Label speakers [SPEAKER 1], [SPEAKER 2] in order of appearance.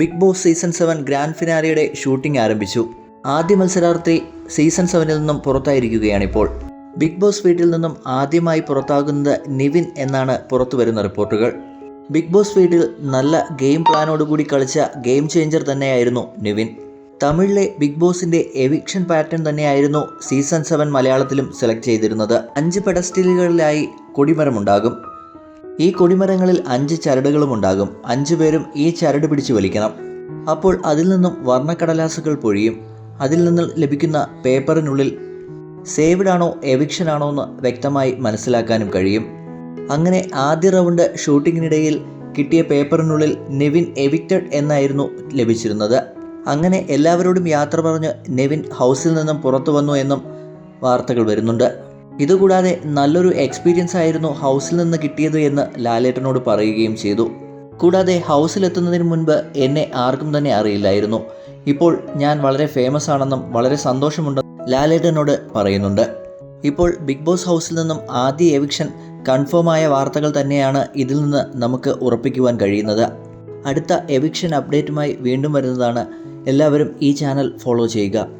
[SPEAKER 1] Bigg Boss season seven grand ഫിനാലയുടെ shooting ആരംഭിച്ചു. ആദ്യ മത്സരാർത്ഥി സീസൺ സെവനിൽ നിന്നും പുറത്തായിരിക്കുകയാണിപ്പോൾ. ബിഗ് ബോസ് വീട്ടിൽ നിന്നും ആദ്യമായി പുറത്താകുന്നത് നിവിൻ എന്നാണ് പുറത്തു വരുന്ന റിപ്പോർട്ടുകൾ. ബിഗ് ബോസ് വീട്ടിൽ നല്ല ഗെയിം പ്ലാനോടുകൂടി കളിച്ച ഗെയിം ചേഞ്ചർ തന്നെയായിരുന്നു നിവിൻ. തമിഴിലെ ബിഗ് ബോസിന്റെ എവിക്ഷൻ പാറ്റേൺ തന്നെയായിരുന്നു സീസൺ സെവൻ മലയാളത്തിലും സെലക്ട് ചെയ്തിരുന്നത്. അഞ്ച് പെഡസ്റ്റിലുകളിലായി കൊടിമരമുണ്ടാകും. ഈ കൊടിമരങ്ങളിൽ അഞ്ച് ചരടുകളും ഉണ്ടാകും അഞ്ചു പേരും ഈ ചരട് പിടിച്ചു വലിക്കണം. അപ്പോൾ അതിൽ നിന്നും വർണക്കടലാസുകൾ പൊഴിയും. അതിൽ നിന്ന് ലഭിക്കുന്ന പേപ്പറിനുള്ളിൽ സേവ്ഡ് ആണോ എവിക്ഷൻ ആണോ എന്ന് വ്യക്തമായി മനസ്സിലാക്കാനും കഴിയും. അങ്ങനെ ആദ്യ റൗണ്ട് ഷൂട്ടിങ്ങിനിടയിൽ കിട്ടിയ പേപ്പറിനുള്ളിൽ നെവിൻ എവിക്റ്റഡ് എന്നായിരുന്നു ലഭിച്ചിരുന്നത്. അങ്ങനെ എല്ലാവരോടും യാത്ര പറഞ്ഞ് നെവിൻ ഹൗസിൽ നിന്നും പുറത്തു വന്നു എന്നും വാർത്തകൾ വരുന്നുണ്ട്. ഇതുകൂടാതെ നല്ലൊരു എക്സ്പീരിയൻസ് ആയിരുന്നു ഹൗസിൽ നിന്ന് കിട്ടിയത് എന്ന് ലാലേട്ടനോട് പറയുകയും ചെയ്തു. കൂടാതെ ഹൗസിലെത്തുന്നതിന് മുൻപ് എന്നെ ആർക്കും തന്നെ അറിയില്ലായിരുന്നു. ഇപ്പോൾ ഞാൻ വളരെ ഫേമസ് ആണെന്നും വളരെ സന്തോഷമുണ്ടെന്നും ലാലേട്ടനോട് പറയുന്നുണ്ട്. ഇപ്പോൾ ബിഗ് ബോസ് ഹൗസിൽ നിന്നും ആദ്യ എവിക്ഷൻ കൺഫേമായ വാർത്തകൾ തന്നെയാണ് ഇതിൽ നിന്ന് നമുക്ക് ഉറപ്പിക്കുവാൻ കഴിയുന്നത്. അടുത്ത എവിക്ഷൻ അപ്ഡേറ്റുമായി വീണ്ടും വരുന്നതാണ്. എല്ലാവരും ഈ ചാനൽ ഫോളോ ചെയ്യുക.